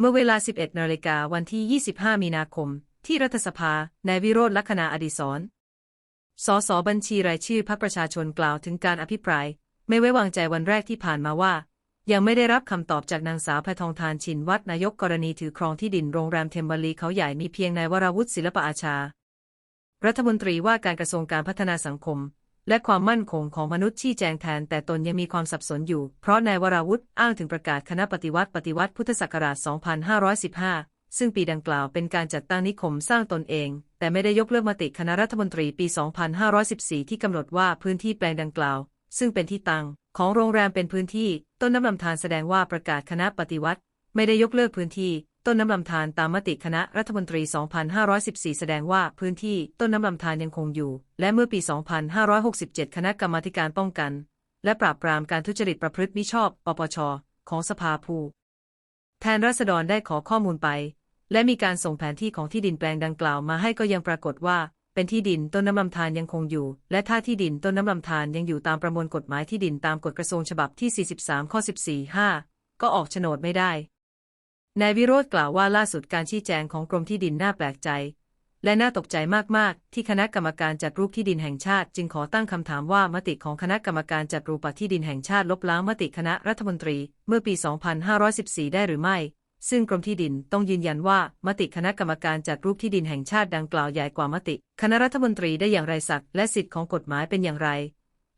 เมื่อเวลา 11นาฬิกาวันที่ 25 มีนาคม ที่รัฐสภา นายวิโรธลักษณาอดิศรสสบัญชีรายชื่อพรรคประชาชนกล่าวถึงการอภิปราย ไม่ไว้วางใจวันแรกที่ผ่านมาว่า ยังไม่ได้รับคำตอบจากนางสาวแพทองทานชินวัฒน์นายกกรณีถือครองที่ดินโรงแรมเทมเบอรีเขาใหญ่มีเพียงนายวราวุฒิศิลปอาชา รัฐมนตรีว่าการกระทรวงการพัฒนาสังคม และความมั่นคงของมนุษย์ชี้แจงแทน แต่ตนยังมีความสับสนอยู่ เพราะนายวราวุฒิอ้างถึงประกาศคณะปฏิวัติปฏิวัติพุทธศักราช 2515 ซึ่งปีดังกล่าวเป็นการจัดตั้งนิคมสร้างตนเอง แต่ไม่ได้ยกเลิกมติคณะรัฐมนตรีปี 2514 ที่กำหนดว่าพื้นที่แปลงดังกล่าว ซึ่งเป็นที่ตั้งของโรงแรมเป็นพื้นที่ ต้นน้ำลำธารแสดงว่าประกาศคณะปฏิวัติ ไม่ได้ยกเลิกพื้นที่ ต้นน้ำลำธารตามมติคณะรัฐมนตรี 2514 แสดงว่าพื้นที่ต้นน้ำลำธารยังคงอยู่ และเมื่อปี 2567 คณะกรรมาการป้องกัน และปราบปรามการทุจริตประพฤติมิชอบ ปปช ของสภาผู้แทนราษฎรได้ขอข้อมูลไป และมีการส่งแผนที่ของที่ดินแปลงดังกล่าวมาให้ก็ยังปรากฏว่า เป็นที่ดินต้นน้ำลำธารยังคงอยู่ และถ้าที่ดินต้นน้ำลำธารยังอยู่ตามประมวลกฎหมายที่ดินตามกฎกระทรวงฉบับที่ 43 ข้อ 14 5 ก็ออกโฉนดไม่ได้ นายวิโรธกล่าวว่าล่าสุดการชี้แจงของกรมที่ดินน่าแปลกใจ และน่าตกใจมาก ๆ ที่คณะกรรมการจัดรูปที่ดินแห่งชาติ จึงขอตั้งคำถามว่ามติของคณะกรรมการจัดรูปที่ดินแห่งชาติลบล้างมติคณะรัฐมนตรี เมื่อปี 2514 ได้หรือไม่ ซึ่งกรมที่ดินต้องยืนยันว่ามติคณะกรรมการจัดรูปที่ดินแห่งชาติดังกล่าวใหญ่กว่ามติ คณะรัฐมนตรีได้อย่างไรศักและสิทธิของกฎหมายเป็นอย่างไร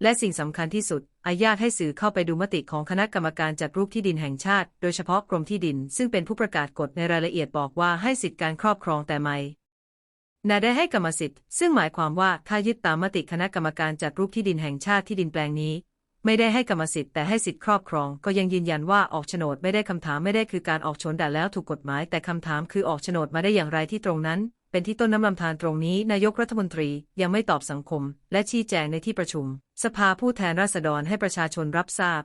และสิ่งสำคัญที่สุด อนุญาตให้สื่อเข้าไปดูมติของคณะกรรมการจัดรูปที่ดินแห่งชาติ โดยเฉพาะกรมที่ดิน ซึ่งเป็นผู้ประกาศกฎในรายละเอียดบอกว่าให้สิทธิการครอบครองแต่ไม่นาได้ให้กรรมสิทธิ์ ซึ่งหมายความว่าถ้ายึดตามมติคณะกรรมการจัดรูปที่ดินแห่งชาติที่ดินแปลงนี้ ไม่ได้ให้กรรมสิทธิ์แต่ให้สิทธิครอบครอง ก็ยังยืนยันว่าออกโฉนดไม่ได้คำถามไม่ได้คือการออกโฉนดแล้วถูกกฎหมาย แต่คำถามคือออกโฉนดมาได้อย่างไรที่ตรงนั้น เป็นที่ต้นน้ำลำธารตรงนี้นายกรัฐมนตรียังไม่ตอบสังคม และชี้แจงในที่ประชุม สภาผู้แทนราษฎรให้ประชาชนรับทราบ